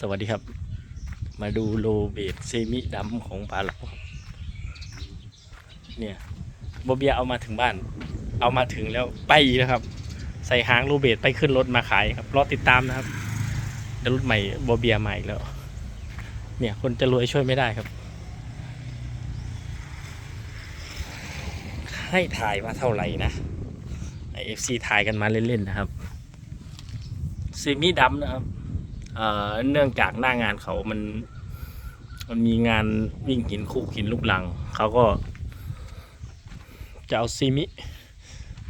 สวัสดีครับ มาดูโลเบตเซมิดำของปลาเราเนี่ยโบเบียเอามาถึงบ้าน เอามาถึงแล้วไปแล้วครับ ใส่หางโลเบตไปขึ้นรถมาขายครับรอติดตามนะครับเดี๋ยวรถใหม่โบเบียมาอีกแล้ว เนี่ยคนจะรวยช่วยไม่ได้ครับ ให้ถ่ายว่าเท่าไหร่นะไอเอฟซีถ่ายกันมาเล่นๆนะครับเซมิดำนะครับ เนื่องจากหน้างานเขามันมันมีงานวิ่งหินคุกหินลูกหลัง เขาก็ จะเอาซีมิ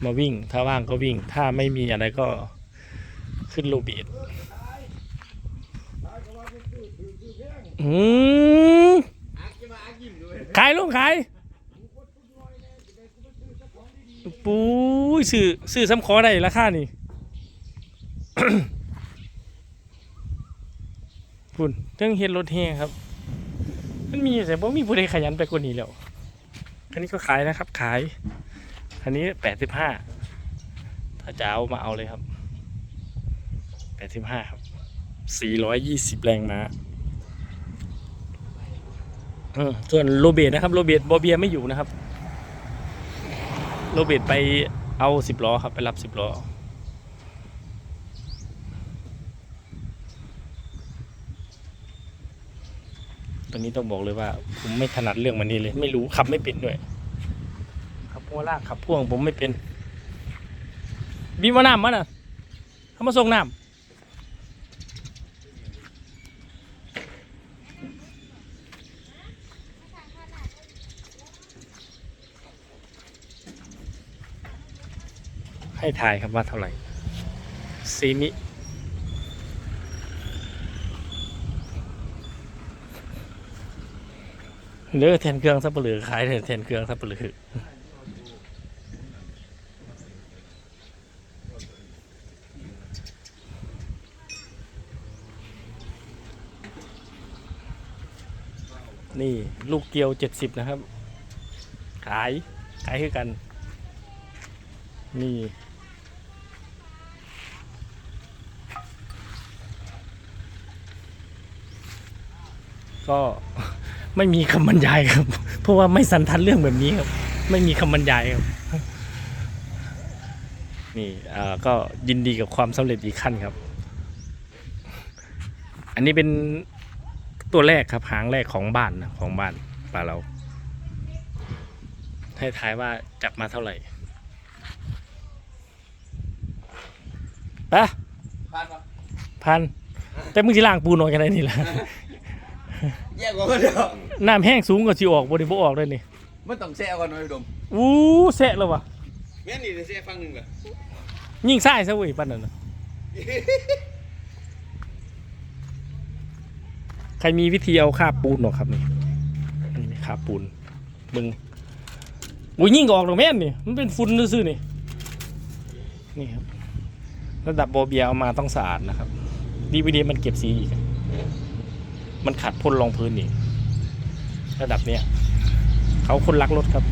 มาวิ่ง ถ้าว่างก็วิ่ง ถ้าไม่มีอะไรก็ขึ้นโลบีดอืมขายลงขายปูยซื้อซื้อซ้ำคอได้ราคานี่ พุ่นเรื่องเฮ็ดรถแห่ครับ มันมีแต่บ่มีผู้ใดขยันไปกว่านี้แล้ว อันนี้ก็ขายนะครับ ขาย อันนี้แปดสิบห้าถ้าจะเอามาเอาเลยครับแปดสิบห้าครับสี่ร้อยยี่สิบแรงม้าส่วนโรเบตนะครับ โรเบตบอเบียไม่อยู่นะครับ โรเบตไปเอาสิบล้อครับ ไปรับสิบล้อ อนนี้ต้องบอกเลยว่า ผมไม่ถนัดเรื่องมันนี้เลย ไม่รู้ขับไม่เป็นด้วยขับพ่วงลากขับพ่วงผมไม่เป็นบีมาน้ำมาน่ะเขามาส่งน้ำให้ทายครับว่าเท่าไหร่ซีมิ เลือแทนเครื่องสับปะเหลือขายแทนเครื่องสับปะเหลือนี่ลูกเกียวเจ็ดสิบนะครับ ขาย ขายคือกัน นี่ก็ ไม่มีคำบรรยายครับ เพราะว่าไม่สันทัดเรื่องแบบนี้ครับ ไม่มีคำบรรยายครับ นี่เอ่อก็ยินดีกับความสำเร็จอีกขั้นครับ อันนี้เป็นตัวแรกครับหางแรกของบ้านนะของบ้านปลาเรา ให้ทายว่าจับมาเท่าไหร่ปะผ่านปะพันแต่มึงสิล่างปูนออกกันได้นี่แหละ แยกกว่าก็เดียวน้ำแห้งสูงกว่าสิออกบริโภคออกได้นี่มันต้องแซ่ก่อนหน่อยดมอู้แสะแล้ววะแม่นนี่จะแซ่ฟังหนึ่งเหรอยิ่งไส้ซะเว้ยปั้นนั่นน่ะใครมีวิธีเอาคาบปูนหรอกครับนี่นี่นี่คาบปูนมึงอุ้ยยิ่งออกหรอกแม่นนี่มันเป็นฝุ่นซื่อๆนี่นี่ครับระดับโบเบียเอามาต้องสะอาดนะครับดีวีดีมันเก็บสีอีกอะ มันขัดพ่นรองพื้นอีกระดับเนี้ยเขาคนรักรถครับ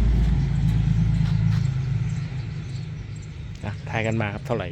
อะทายกันมาครับเท่าไหร่